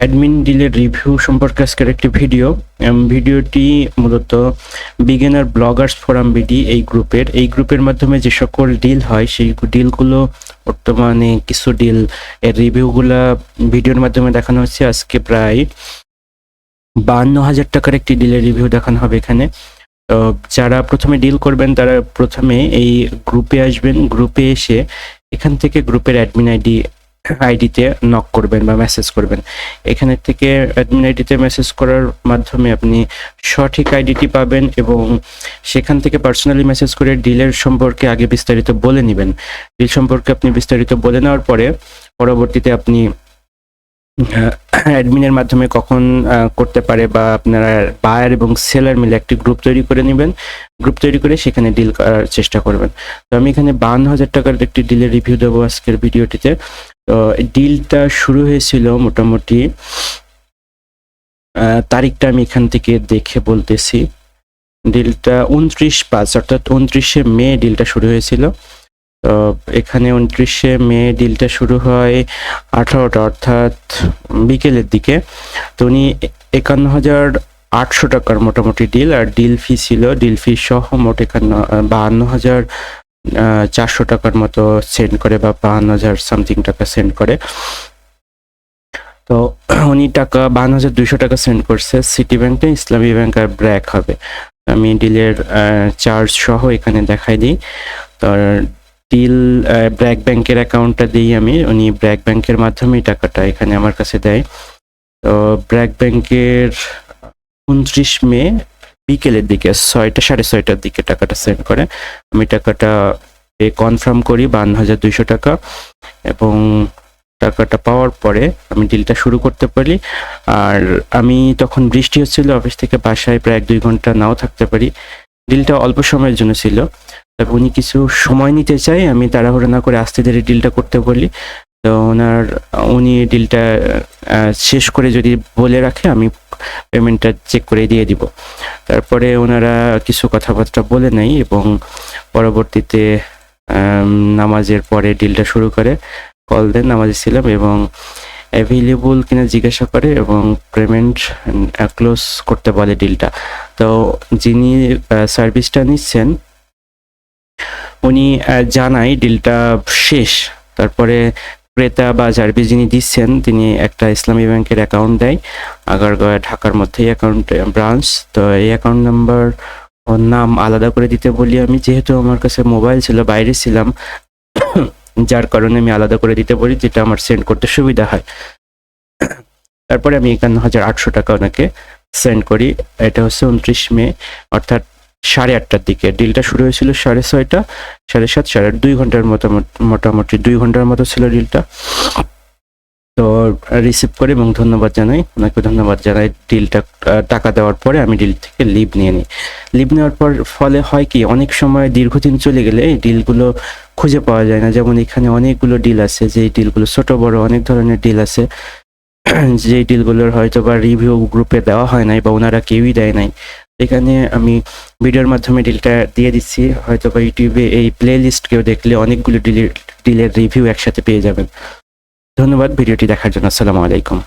Admin ডিলের review সম্পর্কে আজকের একটি ভিডিও ভিডিওটি মূলত বিগিনার ব্লগার্স ফোরাম বিডি এই গ্রুপের এই গ্রুপের মাধ্যমে যে সকল ডিল হয়, সেই ডিলগুলো বর্তমানে কিছু ডিল এর রিভিউগুলা ভিডিওর মাধ্যমে দেখানো হচ্ছে। আজকে প্রায় বান্ন হাজার টাকার একটি ডিলের রিভিউ দেখানো হবে এখানে। তো যারা প্রথমে ডিল করবেন, তারা প্রথমে এই গ্রুপে আসবেন। গ্রুপে এসে এখান থেকে গ্রুপের অ্যাডমিন আইডি আইডিতে নক করবেন বা মেসেজ করবেন। এখানে থেকে অ্যাডমিন আইডিতে মেসেজ করার মাধ্যমে আপনি সঠিক আইডিটি পাবেন এবং সেখান থেকে পার্সোনালি মেসেজ করে ডিলের সম্পর্কে আগে বিস্তারিত বলে নেবেন। ডিল সম্পর্কে আপনি বিস্তারিত বলে নেওয়ার পরে পরবর্তীতে আপনি অ্যাডমিনের মাধ্যমে কখন করতে পারে বা আপনারা বায়ার এবং সেলার মিলে একটি গ্রুপ তৈরি করে নেবেন। গ্রুপ তৈরি করে সেখানে ডিল করার চেষ্টা করবেন। তো আমি এখানে বান্ন হাজার টাকার একটি ডিলের রিভিউ দেবো আজকের ভিডিওটিতে তো ডিলটা শুরু হয়েছিল মোটামুটি তারিখটা আমি এখান থেকে দেখে বলতেছি। ডিলটা উনত্রিশ পাঁচ, অর্থাৎ উনত্রিশে মে ডিলটা শুরু হয়েছিল। তো এখানে উনত্রিশে মে ডিলটা শুরু হয় আঠারোটা, অর্থাৎ বিকেলের দিকে। তো উনি একান্ন হাজার আটশো টাকার মোটামুটি ডিল আর ডিল ফি ছিল ডিল ফি সহ মোট একান্ন, বাহান্ন হাজার চারশো টাকার মতো সেন্ড করে বা বাহান্ন হাজার সামথিং টাকা সেন্ড করে। তো উনি টাকা, বাহান্ন হাজার দুইশো টাকা সেন্ড করছে। সিটি ব্যাংকে ইসলামী ব্যাংক আর ব্র্যাক হবে। আমি ডিলের চার্জ সহ এখানে দেখাই দিই। তো ডিল ব্র্যাক ব্যাংকের অ্যাকাউন্টটা দিই আমি। উনি ব্র্যাক ব্যাংকের মাধ্যমেই টাকাটা এখানে আমার কাছে দেয়। তো ব্র্যাক ব্যাংকের উনত্রিশ মে বিকেলের দিকে, ছয়টা, সাড়ে ছয়টার দিকে টাকাটা সেন্ড করে। আমি টাকাটা কনফার্ম করি, বান্ন হাজার দুইশো টাকা। এবং টাকাটা পাওয়ার পরে আমি ডিলটা শুরু করতে পারি। আর আমি তখন বৃষ্টি হচ্ছিল, অফিস থেকে বাসায় প্রায় এক দুই ঘণ্টা নাও থাকতে পারি। ডিলটা অল্প সময়ের জন্য ছিল। তবে উনি কিছু সময় নিতে চাই আমি তাড়াহুড়ো না করে আস্তে ধীরে ডিলটা করতে বলি। তো ওনার, উনি ডিলটা শেষ করে যদি বলে রাখে, আমি পেমেন্টটা চেক করে দিয়ে দিব। তারপরে ওনারা কিছু কথাবার্তা বলে নেয় এবং পরবর্তীতে নামাজের পরে ডিলটা শুরু করে। কল দেন নামাজে ছিলাম এবং অ্যাভেলেবল কিনা জিজ্ঞাসা করে এবং পেমেন্ট ক্লোজ করতে বলে ডিলটা তো যিনি সার্ভিসটা নিচ্ছেন, উনি জানায় ডিলটা শেষ। তারপরে ক্রেতা বা সার্ভিস যিনি দিচ্ছেন, তিনি একটা ইসলামী ব্যাংকের অ্যাকাউন্ট দেয় আগারগাঁও ঢাকার মধ্যেই অ্যাকাউন্ট ব্রাঞ্চ তো এই অ্যাকাউন্ট নাম্বার ওর নাম আলাদা করে দিতে বলি আমি, যেহেতু আমার কাছে মোবাইল ছিল, বাইরে ছিলাম, যার কারণে আমি আলাদা করে দিতে বলি, যেটা আমার সেন্ড করতে সুবিধা হয়। তারপরে আমি একান্ন হাজার আটশো টাকা ওনাকে সেন্ড করি। এটা হচ্ছে উনত্রিশ মে, অর্থাৎ সাড়ে আটটার দিকে। ডিলটা শুরু হয়েছিল সাড়ে ছয়টা, সাড়ে সাত, সাড়ে দুই ঘণ্টার মতো, মোটামুটি দুই ঘণ্টার মতো ছিল ডিলটা তো রিসিভ করে এবং ধন্যবাদ জানাই। ওনাকে ধন্যবাদ জানাই ডিলটা টাকা দেওয়ার পরে আমি ডিল থেকে লিভ নিয়ে নিই। লিভ নেওয়ার পর ফলে হয় কি, অনেক সময় দীর্ঘদিন চলে গেলে এই ডিলগুলো খুঁজে পাওয়া যায় না। যেমন এখানে অনেকগুলো ডিল আছে, যে ডিলগুলো ছোট, বড় অনেক ধরনের ডিল আছে। যে ডিলগুলোর হয়তো বা রিভিউ গ্রুপে দেওয়া হয় নাই বা ওনারা কেউই দেয় নাই। এখানে আমি ভিডিওর মাধ্যমে ডিলটা দিয়ে দিচ্ছি। হয়তো বা ইউটিউবে এই প্লে লিস্ট কেউ দেখলে অনেকগুলো ডিলের ডিলের রিভিউ একসাথে পেয়ে যাবেন। ধন্যবাদ, ভিডিওটি দেখার জন্য। আসসালামু আলাইকুম।